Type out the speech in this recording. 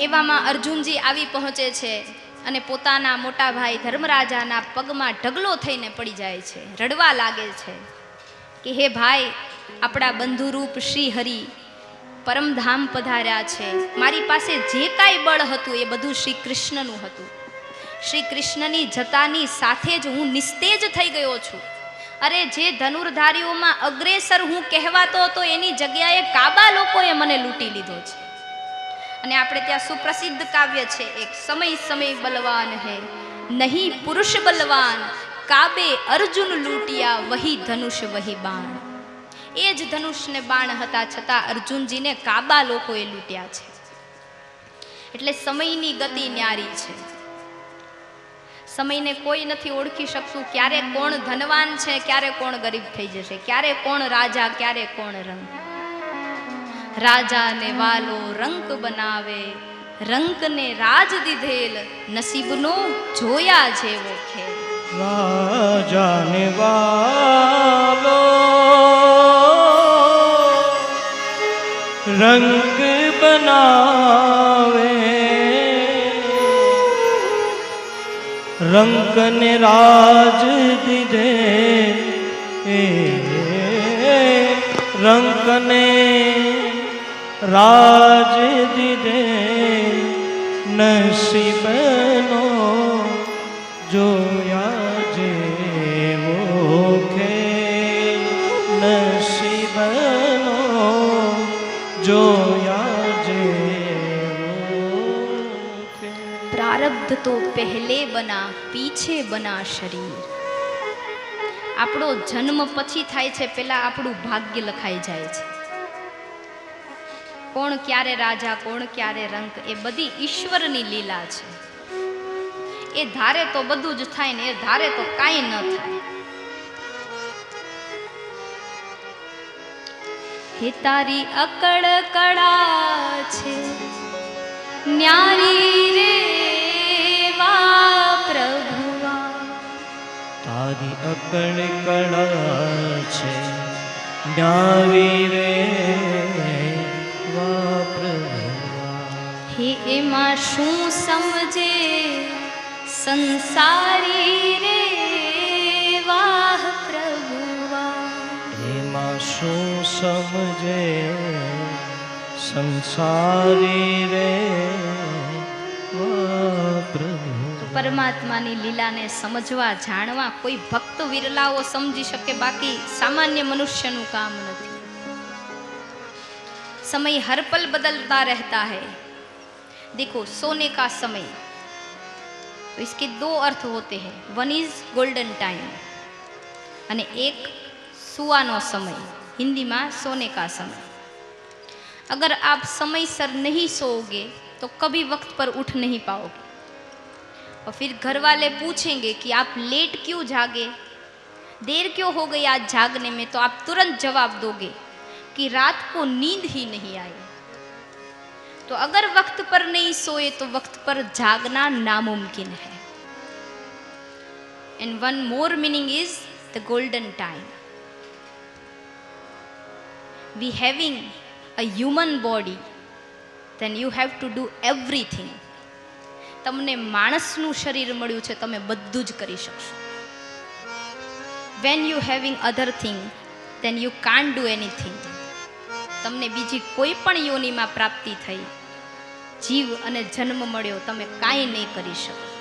એવામાં અર્જુનજી આવી પહોંચે છે અને પોતાના મોટા ભાઈ ધર્મરાજાના પગમાં ઢગલો થઈને પડી જાય છે, રડવા લાગે છે કે હે ભાઈ, આપણા બંધુરૂપ શ્રી હરિ પરમધામ પધાર્યા છે. મારી પાસે જે કાંઈ બળ હતું એ બધું શ્રી કૃષ્ણનું હતું. શ્રી કૃષ્ણની જતાની સાથે જ હું નિસ્તેજ થઈ ગયો છું. અરે જે ધનુર્ધારીઓમાં અગ્રેસર હું કહેવાતો હતો એની જગ્યાએ કાબા લોકોએ મને લૂંટી લીધો છે. અને આપણે ત્યાં સુપ્રસિદ્ધ કાવ્ય છે એક, સમય સમય બલવાન હે, નહીં પુરુષ બલવાન, કાબે અર્જુન લૂંટિયા વહી ધનુષ વહી બાણ. એ જ ધનુષને બાણ હતા છતાં અર્જુનજીને કાબા લોકોએ લૂંટ્યા છે. એટલે સમયની ગતિ ન્યારી છે. સમયને કોઈ નથી ઓળખી શકતું ક્યારે કોણ ધનવાન છે, ક્યારે કોણ ગરીબ થઈ જશે, ક્યારે કોણ રાજા, ક્યારે કોણ રંગ. રાજાને વાલો રંક બનાવે. રંકને રાજ દીધેલ નસીબનો જોયા જેવો ખેલ. રાજાને વાલો રંગ બનાવે. રંકને રાજ દીધે એ. રંકને રાજ દીધે નસીબનો જોયા જેવો ખેલ નસીબનો જોયા જેવો પ્રારબ્ધ તો પહેલે બના, પીછે બના શરીર. આપણો જન્મ પછી થાય છે, પેલા આપણું ભાગ્ય લખાઈ જાય છે. કોણ ક્યારે રાજા, કોણ ક્યારે રંક, એ બધી ઈશ્વરની લીલા છે. એ ધારે તો બધું જ થાય ને એ ધારે તો કાંઈ ન થાય. હે તારી અકળ કળા છે, ન્યારી રે વા પ્રભુવા. તારી અકળ કળા છે, ન્યારી રે એમાં શું સમજે? સંસારી રે વાહ પ્રભુવા એમાં શું સમજે? સંસારી રે પરમાત્માની લીલાને સમજવા જાણવા કોઈ ભક્ત વિરલાઓ સમજી શકે બાકી સામાન્ય મનુષ્યનું કામ નથી. સમય હરપલ બદલતા રહેતા હૈ. देखो, सोने का समय। तो इसके दो अर्थ होते हैं। One is golden golden time અને समय, हिंदी में सोने का समय। अगर आप समय सर नहीं सोओगे तो कभी वक्त पर उठ नहीं पाओगे। और फिर घर वाले पूछेंगे कि आप लेट क्यों जागे? देर क्यों हो गई आज जागने में? तो आप तुरंत जवाब दोगे कि रात को नींद ही नहीं आई। तो अगर वक्त पर नहीं सोए तो वक्त पर जागना नामुमकिन है and one more meaning is the golden time we having a human body then you have to do everything તમને માણસનું શરીર મળ્યું છે તમે બધું જ કરી શકશો when you having other thing then you can do anything તમને બીજી કોઈ પણ યોનિમાં પ્રાપ્તિ થઈ. જીવ અને જન્મ મળ્યો, તમે કાંઈ નહીં કરી શકો.